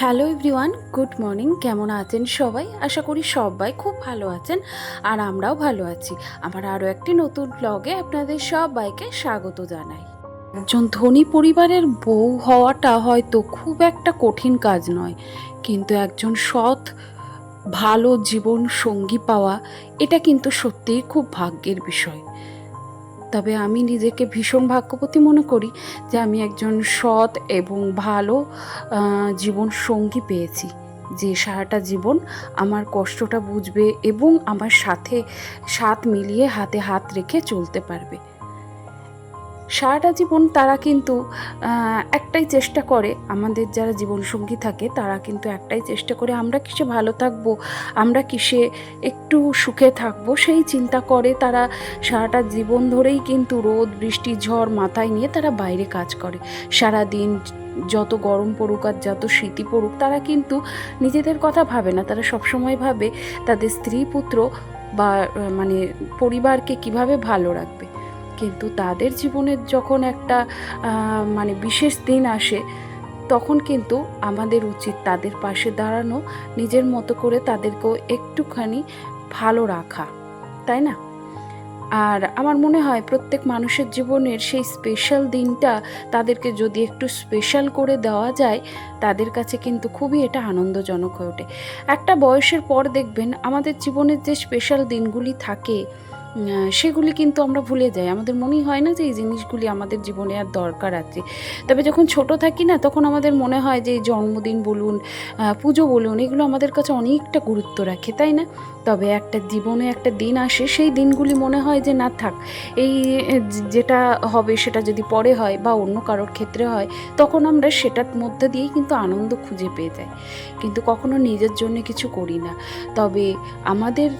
Hello everyone, good morning. কেমন আছেন সবাই? আশা করি সবাই খুব ভালো আছেন আর আমরাও ভালো আছি। আমার আরও একটি নতুন ব্লগে আপনাদের সবাইকে স্বাগত জানাই। একজন ধনী পরিবারের বউ হওয়াটা হয়তো খুব একটা কঠিন কাজ নয়, কিন্তু একজন সৎ, ভালো জীবন সঙ্গী পাওয়া, এটা কিন্তু সত্যিই খুব ভাগ্যের বিষয়। তবে আমি নিজেকে ভীষণ ভাগ্যবতী মনে করি যে আমি একজন সৎ এবং ভালো জীবন সঙ্গী পেয়েছি। যে সারাটা জীবন আমার কষ্টটা বুঝবে এবং আমার সাথে সাথ মিলিয়ে হাতে হাত রেখে চলতে পারবে। সারাটা জীবন তারা কিন্তু একটাই চেষ্টা করে, আমাদের যারা জীবনসঙ্গী থাকে, তারা কিন্তু একটাই চেষ্টা করে, আমরা কিসে ভালো থাকব, আমরা কিসে একটু সুখে থাকব, সেই চিন্তা করে তারা সারাটা জীবন ধরেই কিন্তু রোদ, বৃষ্টি, ঝড় মাথায় নিয়ে তারা বাইরে কাজ করে। সারা দিন যত গরম পড়ুক আর যত শীতই পড়ুক, তারা কিন্তু নিজেদের কথা ভাবে না। তারা সবসময় ভাবে তাদের স্ত্রী পুত্র বা মানে পরিবারকে কীভাবে ভালো রাখবে। কিন্তু তাদের জীবনের যখন একটা মানে বিশেষ দিন আসে, তখন কিন্তু আমাদের উচিত তাদের পাশে দাঁড়ানো, নিজের মতো করে তাদেরকেও একটুখানি ভালো রাখা, তাই না? আর আমার মনে হয় প্রত্যেক মানুষের জীবনের সেই স্পেশাল দিনটা তাদেরকে যদি একটু স্পেশাল করে দেওয়া যায়, তাদের কাছে কিন্তু খুবই এটা আনন্দজনক হয়ে ওঠে। একটা বয়সের পর দেখবেন আমাদের জীবনের যে স্পেশাল দিনগুলি থাকে সেগুলি কিন্তু আমরা ভুলে যাই। আমাদের মনেই হয় না যে এই জিনিসগুলি আমাদের জীবনে আর দরকার আছে। তবে যখন ছোট থাকি না, তখন আমাদের মনে হয় যে জন্মদিন বলুন পুজো বলুন, এগুলো আমাদের কাছে অনেকটা গুরুত্ব রাখে, তাই না? তবে একটা জীবনে একটা দিন আসে, সেই দিনগুলি মনে হয় যে না থাক, এই যেটা হবে সেটা যদি পরে হয় বা অন্য কারোর ক্ষেত্রে হয়, তখন আমরা সেটার মধ্যে দিয়েই কিন্তু আনন্দ খুঁজে পেয়ে যাই। কিন্তু কখনো নিজের জন্য কিছু করি না। তবে আমাদের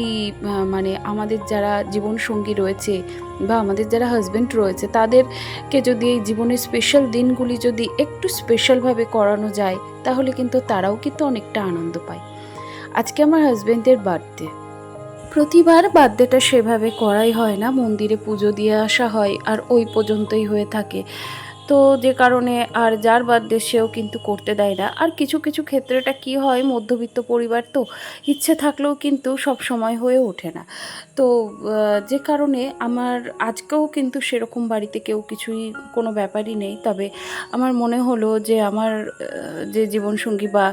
এই মানে আমাদের যারা জীবনসঙ্গী রয়েছে বা আমাদের যারা হাজব্যান্ড রয়েছে, তাদেরকে যদি এই জীবনের স্পেশাল দিনগুলি যদি একটু স্পেশালভাবে করানো যায়, তাহলে কিন্তু তারাও কিন্তু অনেকটা আনন্দ পায়। আজকে আমার হাজব্যান্ডের বার্থডে। প্রতিবার বার্থডেটা সেভাবে করাই হয় না, মন্দিরে পুজো দিয়ে আসা হয় আর ওই পর্যন্তই হয়ে থাকে। তো যে কারণে আর যার বার্থডে সেও কিন্তু করতে দেয় না। আর কিছু কিছু ক্ষেত্রেটা কি হয়, মধ্যবিত্ত পরিবার তো ইচ্ছে থাকলেও কিন্তু সব সময় হয়ে ওঠে না। তো যে কারণে আমার আজকেও কিন্তু সেরকম বাড়িতে কেউ কিছুই কোনো ব্যাপারই নেই। তবে আমার মনে হলো যে আমার যে জীবনসঙ্গী বা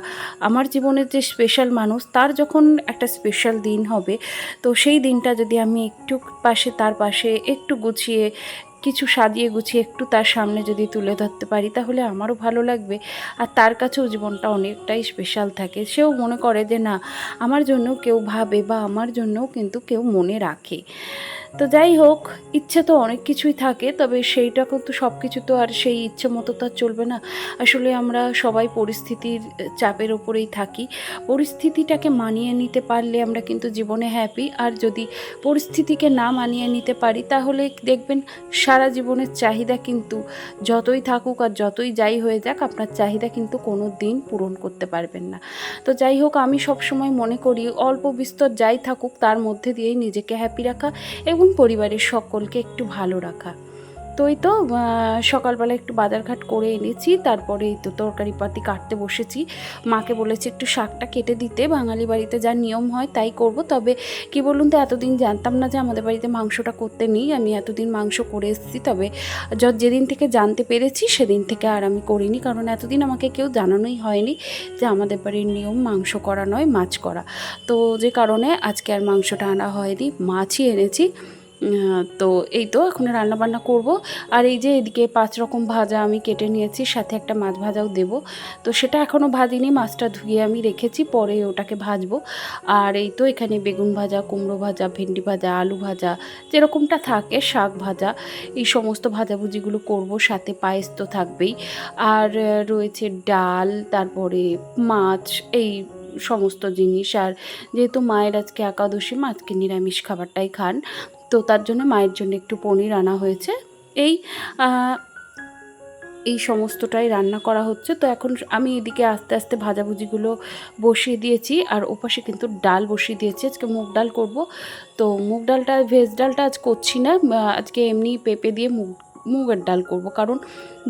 আমার জীবনের যে স্পেশাল মানুষ, তার যখন একটা স্পেশাল দিন হবে, তো সেই দিনটা যদি আমি একটু পাশে, তার পাশে একটু গুছিয়ে কিছু সাজিয়ে গুছিয়ে একটু তার সামনে যদি তুলে ধরতে পারি, তাহলে আমারও ভালো লাগবে। আর তার কাছেও জীবনটা অনেকটাই স্পেশাল থাকে। সেও মনে করে যে, না, আমার জন্য কেউ ভাবে বা আমার জন্যও কিন্তু কেউ মনে রাখে। তো যাই হোক, ইচ্ছে তো অনেক কিছুই থাকে, তবে সেইটা কিন্তু সব কিছু তো আর সেই ইচ্ছে মতো তো আর চলবে না। আসলে আমরা সবাই পরিস্থিতির চাপের ওপরেই থাকি। পরিস্থিতিটাকে মানিয়ে নিতে পারলে আমরা কিন্তু জীবনে হ্যাপি আর যদি পরিস্থিতিকে না মানিয়ে নিতে পারি, তাহলে দেখবেন সারা জীবনের চাহিদা কিন্তু যতই থাকুক আর যতই যাই হয়ে যাক, আপনার চাহিদা কিন্তু কোনো দিন পূরণ করতে পারবেন না। তো যাই হোক, আমি সবসময় মনে করি, অল্প বিস্তর যাই থাকুক, তার মধ্যে দিয়েই নিজেকে হ্যাপি রাখা এবং পরিবারের সকলকে একটু ভালো রাখা। তো এই তো সকালবেলা একটু বাজারঘাট করে এনেছি, তারপরে এই তো তরকারি পাতি কাটতে বসেছি। মাকে বলেছি একটু শাকটা কেটে দিতে, বাঙালি বাড়িতে যা নিয়ম হয় তাই করব। তবে কি বলুন তো, এতদিন জানতাম না যে আমাদের বাড়িতে মাংসটা করতে নেই, আমি এতদিন মাংস করে এসেছি। তবে যেদিন থেকে জানতে পেরেছি সেদিন থেকে আর আমি করিনি, কারণ এতদিন আমাকে কেউ জানানোই হয়নি যে আমাদের বাড়ির নিয়ম মাংস করা নয়, মাছ করা। তো যে কারণে আজকে আর মাংসটা আনা হয়নি, মাছই এনেছি। তো এই তো এখন রান্না বান্না করব। আর এই যে এদিকে পাঁচ রকম ভাজা আমি কেটে নিয়েছি, সাথে একটা মাছ ভাজাও দেব। তো সেটা এখনও ভাজিনি, মাছটা ধুয়ে আমি রেখেছি, পরে ওটাকে ভাজবো। আর এই তো এখানে বেগুন ভাজা, কুমড়ো ভাজা, ভেন্ডি ভাজা, আলু ভাজা, যেরকমটা থাকে, শাক ভাজা, এই সমস্ত ভাজাভুজিগুলো করব, সাথে পায়েস তো থাকবেই। আর রয়েছে ডাল, তারপরে মাছ, এই সমস্ত জিনিস। আর যেহেতু মায়ের আজকে একাদশী মা আজকে নিরামিষ খাবারটাই খান। তো তার জন্য মায়ের জন্য একটু পনির আনা হয়েছে। এই এই সমস্তটাই রান্না করা হচ্ছে। তো এখন আমি এদিকে আস্তে আস্তে ভাজাভুজিগুলো বসিয়ে দিয়েছি আর ওপাশে কিন্তু ডাল বসিয়ে দিয়েছি। আজকে মুগ ডাল করব। তো মুগ ডালটা, ভেজ ডালটা আজ করছি না। আজকে এমনি পেঁপে দিয়ে মুগ মুগের ডাল করব। কারণ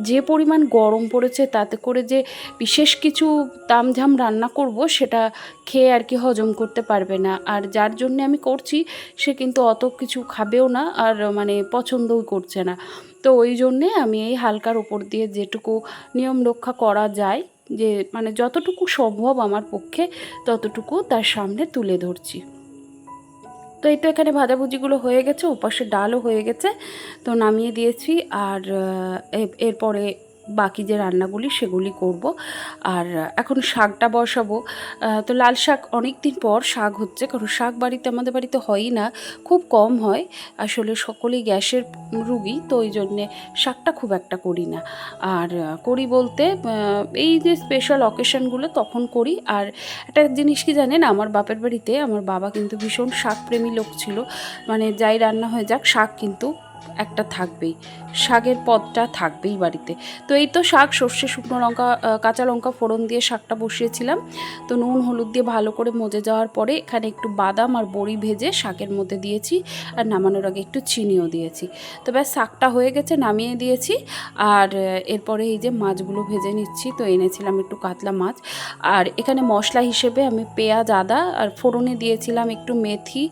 যে পরিমাণ গরম পড়েছে তাতে করে যে বিশেষ কিছু তামঝাম রান্না করব সেটা খেয়ে আর কি হজম করতে পারবে না। আর যার জন্য আমি করছি, সে কিন্তু অত কিছু খাবেও না আর মানে পছন্দও করছে না। তো ওই জন্যে আমি এই হালকার ওপর দিয়ে যেটুকু নিয়ম রক্ষা করা যায়, যে মানে যতটুকু সম্ভব আমার পক্ষে ততটুকু তার সামনে তুলে ধরছি। তো এই তো এখানে ভাজাভুজিগুলো হয়ে গেছে, ওপাশে ডালও হয়ে গেছে। তো নামিয়ে দিয়েছি আর এরপরে বাকি যে রান্নাগুলি সেগুলি করব। আর এখন শাকটা বসাবো। তো লাল শাক অনেক দিন পর শাক হচ্ছে, কারণ শাক বাড়িতে, আমাদের বাড়িতে হয়ই না, খুব কম হয়। আসলে সকলেই গ্যাসের রুগী, তো ওই জন্যে শাকটা খুব একটা করি না। আর করি বলতে এই যে স্পেশাল অকেশনগুলো তখন করি। আর একটা জিনিস কি জানেন, আমার বাপের বাড়িতে, আমার বাবা কিন্তু ভীষণ শাকপ্রেমী লোক ছিল। মানে যাই রান্না হয়ে যাক, শাক কিন্তু একটা থাকবেই। শাকের পদটা থাকবেই বাড়িতে। তো এই তো শাক, সর্ষে, শুকনো লঙ্কা কাঁচা লঙ্কা ফোড়ন দিয়ে শাকটা বসিয়েছিলাম। তো নুন, হলুদ দিয়ে ভালো করে মজে যাওয়ার পরে এখানে একটু বাদাম আর বড়ি ভেজে শাকের মধ্যে দিয়েছি আর নামানোর আগে একটু চিনিও দিয়েছি। তো ব্যাস, শাকটা হয়ে গেছে, নামিয়ে দিয়েছি। আর এরপরে এই যে মাছগুলো ভেজে নিচ্ছি, তো এনেছিলাম একটু কাতলা মাছ। আর এখানে মশলা হিসেবে আমি পেঁয়াজ, আদা আর ফোড়নে দিয়েছিলাম একটু মেথি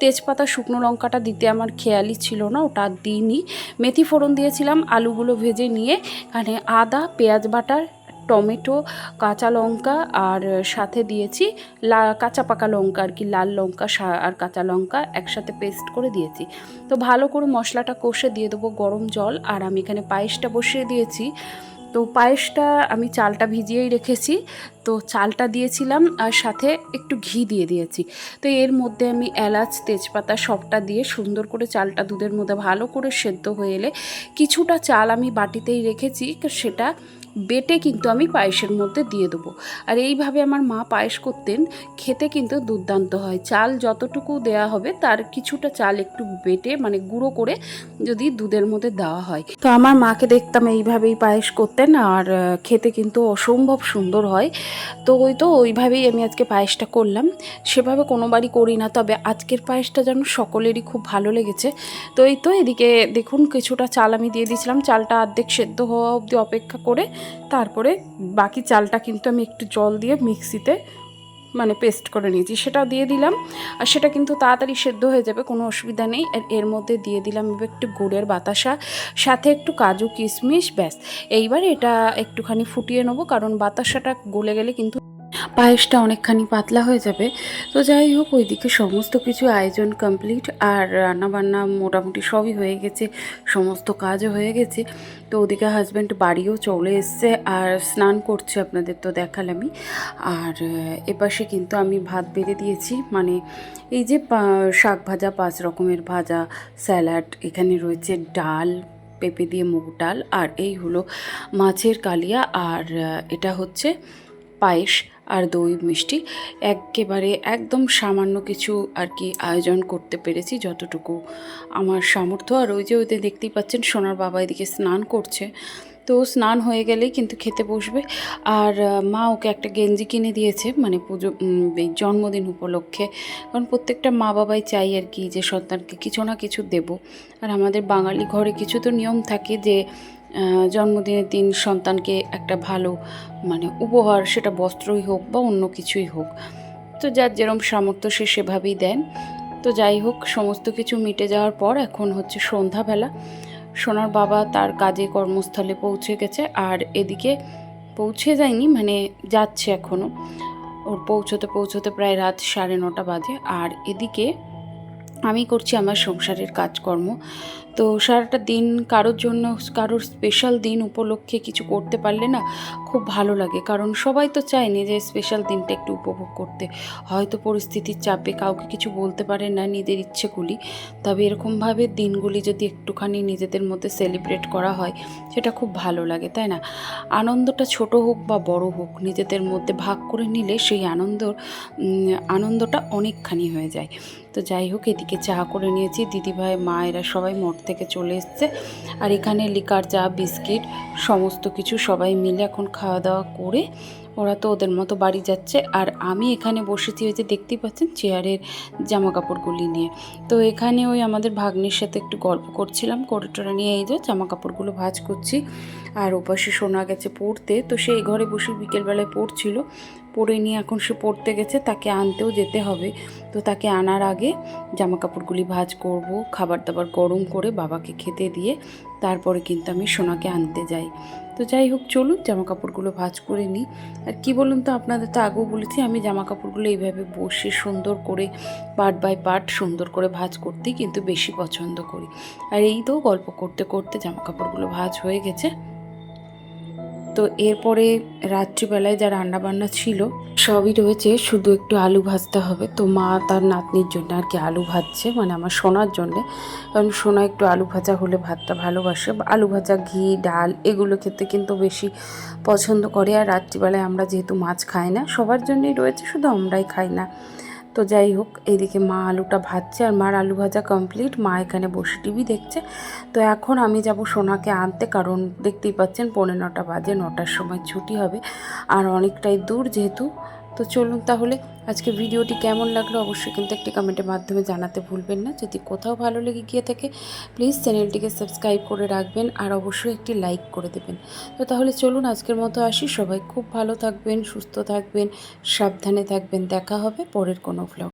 তেজপাতা শুকনো লঙ্কাটা দিতে আমার খেয়ালই ছিল না, ওটা দিইনি। মেথি ফোড়ন দিয়েছিলাম, আলুগুলো ভেজে নিয়ে, এখানে আদা, পেঁয়াজ বাটার, টমেটো, কাঁচা লঙ্কা আর সাথে দিয়েছি লা, কাঁচা পাকা লঙ্কা আর কি, লাল লঙ্কা আর কাঁচা লঙ্কা একসাথে পেস্ট করে দিয়েছি। তো ভালো করে মশলাটা কষে দিয়ে দেবো গরম জল, আর আমি এখানে পায়েসটা বসিয়ে দিয়েছি। তো পায়েসটা আমি চালটা ভিজিয়েই রেখেছি। তো চালটা দিয়েছিলাম আর সাথে একটু ঘি দিয়ে দিয়েছি। তো এর মধ্যে আমি এলাচ, তেজপাতা সবটা দিয়ে সুন্দর করে চালটা দুধের মধ্যে ভালো করে সেদ্ধ হয়ে এলে কিছুটা চাল আমি বাটিতেই রেখেছি। সেটা বেটে কিন্তু আমি পায়েসের মধ্যে দিয়ে দেবো। আর এইভাবে আমার মা পায়েস করতেন, খেতে কিন্তু দুর্দান্ত হয়। চাল যতটুকু দেয়া হবে, তার কিছুটা চাল একটু বেটে মানে গুঁড়ো করে যদি দুধের মধ্যে দেওয়া হয়। তো আমার মাকে দেখতাম এইভাবেই পায়েস করতেন, আর খেতে কিন্তু অসম্ভব সুন্দর হয়। তো ওই তো ওইভাবেই আমি আজকে পায়েসটা করলাম। সেভাবে কোনোবারই করি না, তবে আজকের পায়েসটা যেন সকলেরই খুব ভালো লেগেছে। তো এই তো এদিকে দেখুন, কিছুটা চাল আমি দিয়ে দিয়েছিলাম। চালটা অর্ধেক সেদ্ধ হওয়া অবধি অপেক্ষা করে তারপরে বাকি চালটা কিন্তু আমি একটু জল দিয়ে মিক্সিতে মানে পেস্ট করে নিয়েছি। সেটা দিয়ে দিলাম। আর সেটা কিন্তু তাড়াতাড়ি সেদ্ধ হয়ে যাবে, কোনো অসুবিধা নেই। এর মধ্যে দিয়ে দিলাম এবার একটু গুড়ের বাতাসা, সাথে একটু কাজু কিশমিশ, ব্যাস। এইবার এটা একটুখানি ফুটিয়ে নেব, কারণ বাতাসাটা গলে গেলে কিন্তু পায়েসটা অনেকখানি পাতলা হয়ে যাবে। তো যাই হোক, ওইদিকে সমস্ত কিছু আয়োজন কমপ্লিট আর রান্নাবান্না মোটামুটি সবই হয়ে গেছে, সমস্ত কাজও হয়ে গেছে। তো ওদিকে হাজব্যান্ড বাড়িও চলে এসছে আর স্নান করছে আপনাদের তো দেখালামই। আর এপাশে কিন্তু আমি ভাত বেড়ে দিয়েছি মানে এই যে শাক ভাজা, পাঁচ রকমের ভাজা, স্যালাড, এখানে রয়েছে ডাল, পেঁপে দিয়ে মুগ ডাল, আর এই হলো মাছের কালিয়া, আর এটা হচ্ছে পায়েস আর দই মিষ্টি একেবারে একদম সামান্য কিছু আর কি আয়োজন করতে পেরেছি যতটুকু আমার সামর্থ্য। আর ওই যে ওইতে দেখতেই পাচ্ছেন সোনার বাবা এদিকে স্নান করছে। তো স্নান হয়ে গেলেই কিন্তু খেতে বসবে। আর মা ওকে একটা গেঞ্জি কিনে দিয়েছে মানে পুজো এই জন্মদিন উপলক্ষে। কারণ প্রত্যেকটা মা বাবাই চাই আর কি যে সন্তানকে কিছু না কিছু দেব। আর আমাদের বাঙালি ঘরে কিছু তো নিয়ম থাকে যে জন্মদিনের দিন সন্তানকে একটা ভালো মানে উপহার, সেটা বস্ত্রই হোক বা অন্য কিছুই হোক। তো যার যেরম সামর্থ্য সে সেভাবেই দেন। তো যাই হোক, সমস্ত কিছু মিটে যাওয়ার পর এখন হচ্ছে সন্ধ্যাবেলা। সোনার বাবা তার কাজে কর্মস্থলে পৌঁছে গেছে আর এদিকে পৌঁছে যায়নি মানে যাচ্ছে এখনও ওর পৌঁছতে পৌঁছতে প্রায় রাত সাড়ে নটা বাজে। আর এদিকে আমি করছি আমার সংসারের কাজকর্ম। তো সারাটা দিন কারোর জন্য কারোর স্পেশাল দিন উপলক্ষে কিছু করতে পারলে না খুব ভালো লাগে, কারণ সবাই তো চায় নিজের স্পেশাল দিনটা একটু উপভোগ করতে। হয়তো পরিস্থিতির চাপে কাউকে কিছু বলতে পারে না নিজের ইচ্ছেগুলি, তবে এরকমভাবে দিনগুলি যদি একটুখানি নিজেদের মধ্যে সেলিব্রেট করা হয়, সেটা খুব ভালো লাগে, তাই না? আনন্দটা ছোট হোক বা বড় হোক, নিজেদের মধ্যে ভাগ করে নিলে সেই আনন্দর আনন্দটা অনেকখানি হয়ে যায়। তো যাই হোক, এদিকে চা করে নিয়েছি, দিদিভাই মা এরা সবাই মঠ থেকে চলে এসছে। আর এখানে লিকার চা বিস্কিট সমস্ত কিছু সবাই মিলে এখন খাওয়া দাওয়া করে ওরা তো ওদের মতো বাড়ি যাচ্ছে। আর আমি এখানে বসেছি ওই যে দেখতেই পাচ্ছেন চেয়ারের জামা কাপড়গুলি নিয়ে। তো এখানে ওই আমাদের ভাগ্নির সাথে একটু গল্প করছিলাম করে নিয়ে এই যে জামা কাপড়গুলো ভাজ করছি। আর ওপাশে শোনা গেছে পড়তে। তো সে ঘরে বসে বিকেলবেলায় পড়ছিল। পড়ে নিয়ে এখন সে পড়তে গেছে, তাকে আনতেও যেতে হবে। তো তাকে আনার আগে জামা কাপড়গুলি ভাঁজ করব খাবার দাবার গরম করে বাবাকে খেতে দিয়ে তারপরে কিন্তু আমি সোনাকে আনতে যাই। তো যাই হোক, চলুন জামা কাপড়গুলো ভাঁজ করে নিই। আর কি বলুন তো আপনাদের, তো আগেও বলেছি আমি জামা কাপড়গুলো এইভাবে বসে সুন্দর করে পার্ট বাই পার্ট সুন্দর করে ভাজ করতেই কিন্তু বেশি পছন্দ করি। আর এই তো গল্প করতে করতে জামা কাপড়গুলো ভাঁজ হয়ে গেছে। তো এরপরে রাত্রিবেলায় যা রান্নাবান্না ছিল, সবই রয়েছে। শুধু একটু আলু ভাজতে হবে। তো মা তার নাতনির জন্য আর কি আলু ভাজছে মানে আমার সোনার জন্যে। কারণ সোনা একটু আলু ভাজা হলে ভাতটা ভালোবাসে। আলু ভাজা, ঘি, ডাল এগুলো খেতে কিন্তু বেশি পছন্দ করে। আর রাত্রিবেলায় আমরা যেহেতু মাছ খাই না, সবার জন্যই রয়েছে, শুধু আমরাই খাই না। তো যাই হোক, এইদিকে মা আলুটা ভাজছে আর মার আলু ভাজা কমপ্লিট মা এখানে বসে টিভি দেখছে। তো এখন আমি যাব সোনাকে আনতে, কারণ দেখতেই পাচ্ছেন পৌনে নটা বাজে, নটার সময় ছুটি হবে। আর অনেকটাই দূর যেহেতু তো চলুন তাহলে আজকে ভিডিওটি কেমন লাগল অবশ্যই কিন্তু একটি কমেন্টের মাধ্যমে জানাতে ভুলবেন না। যদি কোথাও ভালো লেগে গিয়ে থাকে প্লিজ চ্যানেলটিকে সাবস্ক্রাইব করে রাখবেন আর অবশ্যই একটি লাইক করে দেবেন। তো তাহলে চলুন আজকের মতো আসি। সবাই খুব ভালো থাকবেন, সুস্থ থাকবেন, সাবধানে থাকবেন। দেখা হবে পরের কোনো ভ্লগ